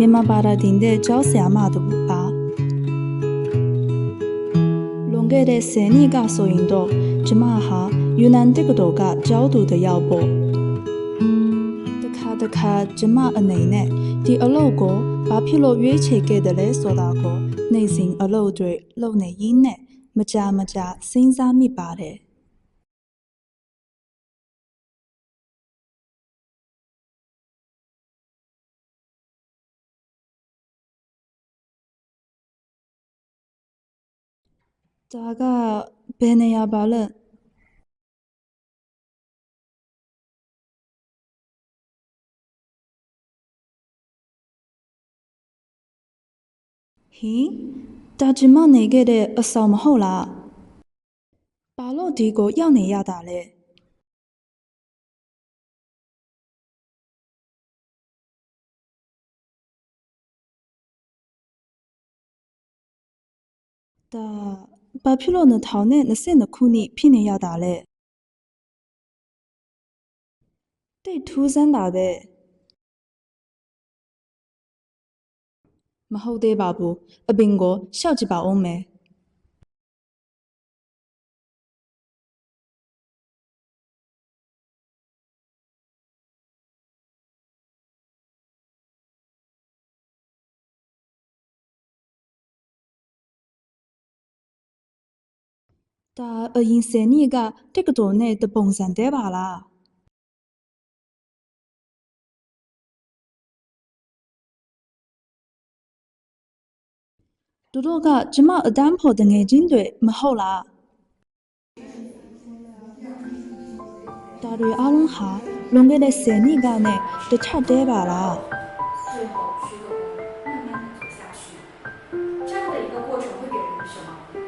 မြန်မာဘာသာတင်တဲ့ကျောင်းဆရာမတူပါလွန်ခဲ့တဲ့10နှစ်ကဆိုရင်တော့ကျမဟာယူနန်တက္ကသိုလ်ကကျောင်းသူတစ်ယောက်ပေါ့တခါတခါကျမအနေနဲ့ဒီအလုပ်ကိုဘာဖြစ်လို့ရွေးချယ်ခဲ့တယ်လဲဆိုတာကိုနေစဉ်အလုပ်တွေလုပ်နေရင်းနဲ့မကြမကြစဉ်းစားမိပါတယ် ဒါကဘယ်နေရာပါလဲဟင်ဒါကျမနေခဲ့တဲ့အဆောင်မဟုတ်လားဘာလို့ဒီကိုရောက်နေရတာလဲဒါ ဘာဖြစ်လို့2022ခုနှစ်ဖြစ်နေရတာလဲတိတ်ထူးဆန်းတာပဲမဟုတ်သေးပါဘူးအပင်ကိုရှောက်ကြည့်ပါဦးမယ် 在二零三年嘎这个岛内都奔三带娃了。多多嘟嘎芝麻额蛋破的眼睛队没好啦啊大阿龙哈龙哥的三年嘎内都差点把了。慢慢走下去。这样的一个过程会给人什么？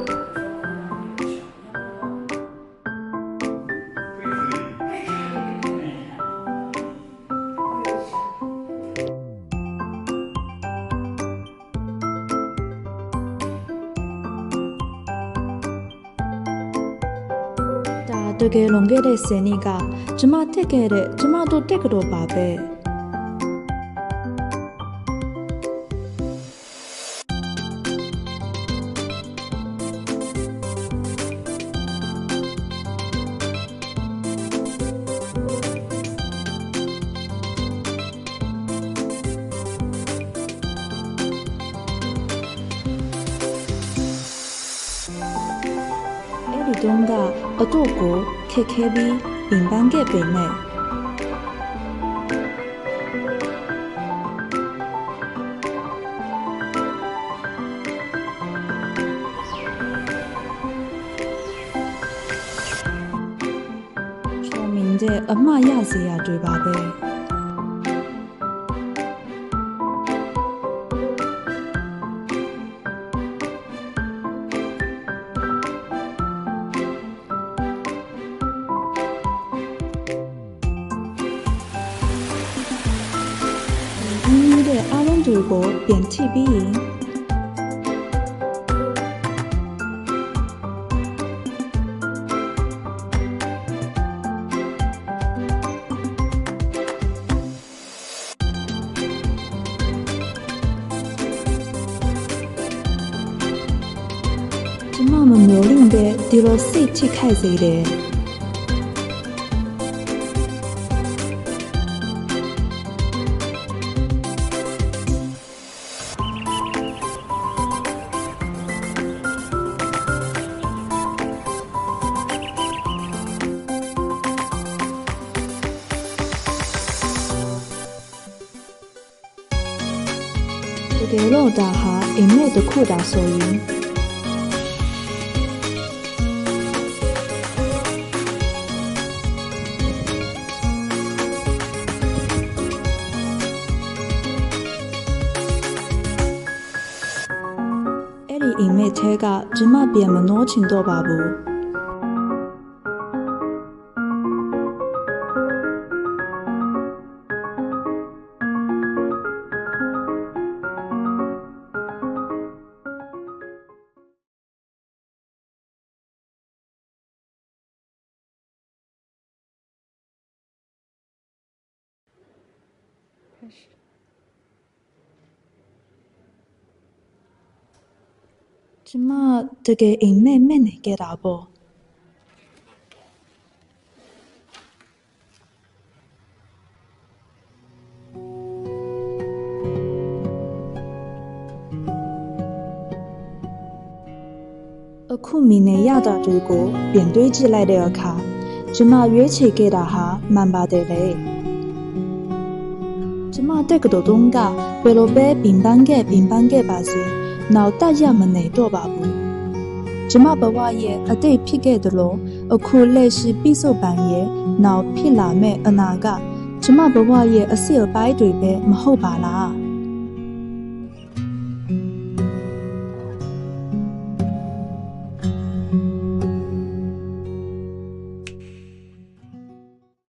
တော့အောင်ပါပဲဒါတကယ်လွန်ခဲ့တဲ့10နှစ်ကကျမတက်ခဲ့တဲ့ကျမတို့တက်ကတော်ပါပဲအဲ့ဒီတုန်းက အတော့ကိုခက်ခဲပြီးပင်ပန်းခဲ့ပေမဲ့ကျော်မင်းတဲ့အမရစရာတွေပါပဲ ကိုပြန်ချိပြီးရင်ကျမမမျော်လင့်တဲ့ဒီလိုစိတ်ချိခိုက်စေတ ယ်လို့ဒါဟာအိမ်မက်တစ်ခုတာဆိုရင်အဲ့ဒီအိမ်မက်ထဲကကျမပြန်မနှောချင်တော့ပါဘူး ကျမတကယ်အိမ်မက်မက်နေခဲ့တာပေါ့အခုမင်းနဲ့ရတာတွေကို ပြန်တွေးကြည့်လိုက်တဲ့အခါကျမရွေးချယ်ခဲ့တာဟာမှန်ပါတယ်လေ ကျမတက်ကတော်တုံးကဘယ်လိုပဲပင်ပန်းခဲ့ပင်ပန်းခဲ့ပါစေနောက်တရမနေတော့ပါဘူးကျမဘဝရဲ့အတိတ်ဖြစ်ခဲ့သလိုအခုလက်ရှိပြည့်စုံပန်ရဲ့နောက်ဖြစ်လာမဲ့အနာကကျမဘဝရဲ့အစစ်အပိုင်းတွေပဲမဟုတ်ပါလား